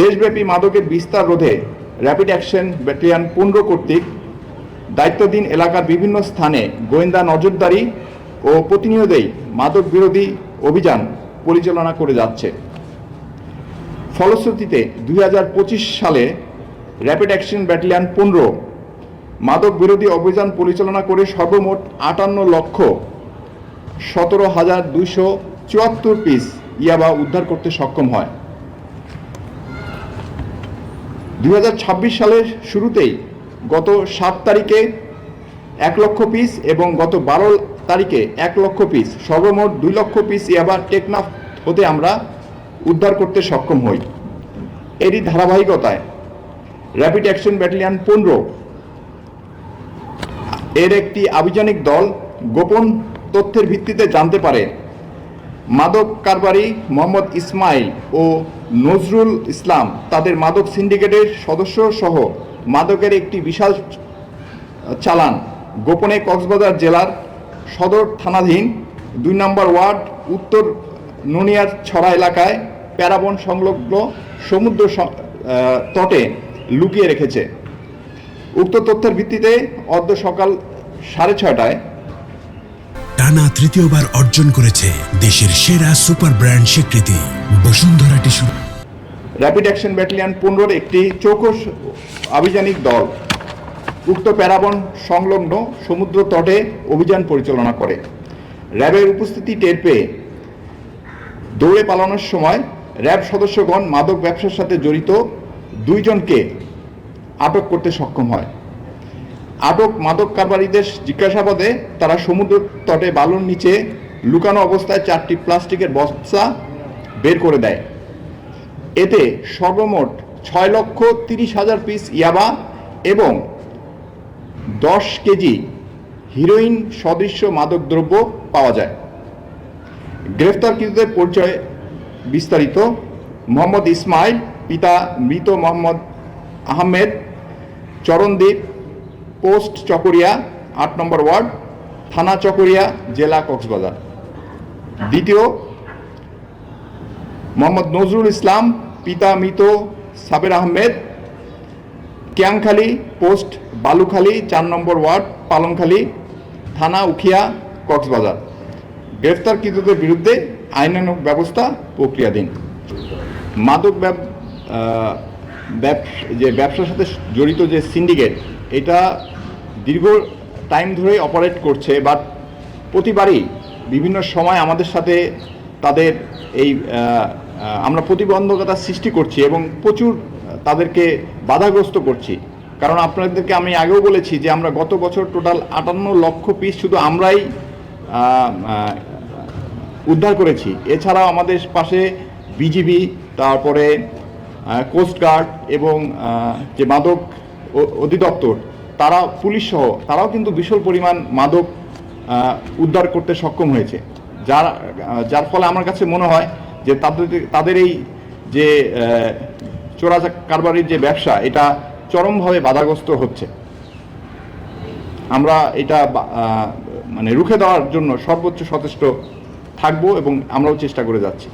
দেশব্যাপী মাদকের বিস্তার রোধে র্যাপিড অ্যাকশন ব্যাটালিয়ন পনেরো কর্তৃক দায়িত্বাধীন এলাকার বিভিন্ন স্থানে গোয়েন্দা নজরদারি ও প্রতিনিয়তেই মাদক বিরোধী অভিযান পরিচালনা করে যাচ্ছে। ফলশ্রুতিতে দুই হাজার পঁচিশ সালে র্যাপিড অ্যাকশন ব্যাটালিয়ন পনেরো মাদক বিরোধী অভিযান পরিচালনা করে সর্বমোট আটান্ন লক্ষ সতেরো হাজার দুইশো চুয়াত্তর পিস ইয়াবা উদ্ধার করতে সক্ষম হয়। দু হাজার ছাব্বিশ সালের শুরুতেই গত সাত তারিখে এক লক্ষ পিস এবং গত বারো তারিখে এক লক্ষ পিস, সর্বমোট দুই লক্ষ পিস ইয়াবা টেকনাফ হতে আমরা উদ্ধার করতে সক্ষম হই। এরই ধারাবাহিকতায় র্যাপিড অ্যাকশন ব্যাটালিয়ন পনেরো এর একটি আভিযানিক দল গোপন তথ্যের ভিত্তিতে জানতে পারে মাদক কারবারি মোহাম্মদ ইসমাইল ও নজরুল ইসলাম তাদের মাদক সিন্ডিকেটের সদস্য সহ মাদকের একটি বিশাল চালান। গোপনে কক্সবাজার জেলার সদর থানাধীন দুই নম্বর ওয়ার্ড উত্তর ননিয়ার ছড়া এলাকায় প্যারাবন সংলগ্ন সমুদ্র তটে লুকিয়ে রেখেছে। উক্ত তথ্যের ভিত্তিতে অর্ধ সকাল সাড়ে ছয়টায় টানা তৃতীয়বার অর্জন করেছে দেশের সেরা সুপার ব্র্যান্ড স্বীকৃতি। Bashundhara tissue. Rapid action battalion পনেরোর একটি চৌকস আভিযানিক দল উক্ত প্যারাবন সংলগ্ন সমুদ্র তটে অভিযান পরিচালনা করে। র্যাবের উপস্থিতি টের পেয়ে দৌড়ে পালানোর সময় র্যাব সদস্যগণ মাদক ব্যবসার সাথে জড়িত দুইজনকে আটক করতে সক্ষম হয়। আটক মাদক কারবারিদের জিজ্ঞাসাবাদে তারা সমুদ্র তটে বালুর নিচে লুকানো অবস্থায় চারটি প্লাস্টিকের বস্তা বের করে দেয়। এতে সর্বমোট ছয় লক্ষ তিরিশ হাজার পিস ইয়াবা এবং দশ কেজি হিরোইন সদৃশ্য মাদকদ্রব্য পাওয়া যায়। গ্রেফতারকৃতদের পরিচয় বিস্তারিত। মোহাম্মদ ইসমাইল, পিতা মৃত মোহাম্মদ আহমেদ চরণদ্বীপ পোস্ট চকরিয়া, আট নম্বর ওয়ার্ড, থানা চকরিয়া, জেলা কক্সবাজার। দ্বিতীয়, মোহাম্মদ নজরুল ইসলাম, পিতা মৃত সাবের আহমেদ, ক্যাংখালি, পোস্ট বালুখালী, চার নম্বর ওয়ার্ড, পালংখালী, থানা উখিয়া, কক্সবাজার। গ্রেফতারকৃতদের বিরুদ্ধে আইনানুগ ব্যবস্থা প্রক্রিয়াধীন। মাদক যে ব্যবসার সাথে জড়িত যে সিন্ডিকেট এটা দীর্ঘ টাইম ধরে অপারেট করছে বাট প্রতিবারই বিভিন্ন সময় আমাদের সাথে তাদের এই আমরা প্রতিবন্ধকতা সৃষ্টি করছি এবং প্রচুর তাদেরকে বাধাগ্রস্ত করছি। কারণ আপনাদেরকে আমি আগেও বলেছি যে আমরা গত বছর টোটাল আটান্ন লক্ষ পিস শুধু আমরাই উদ্ধার করেছি। এছাড়াও আমাদের পাশে বিজিবি তারপরে কোস্টগার্ড এবং যে মাদক অধিদপ্তর, তারা পুলিশ সহ তারাও কিন্তু বিশাল পরিমাণ মাদক উদ্ধার করতে সক্ষম হয়েছে। যার যার ফলে আমার কাছে মনে হয় যে তাদের তাদের এই যে চোরা কারবারির যে ব্যবসা, এটা চরমভাবে বাধাগ্রস্ত হচ্ছে। আমরা এটা মানে রুখে দেওয়ার জন্য সর্বোচ্চ সচেষ্ট থাকব এবং আমরাও চেষ্টা করে যাচ্ছি।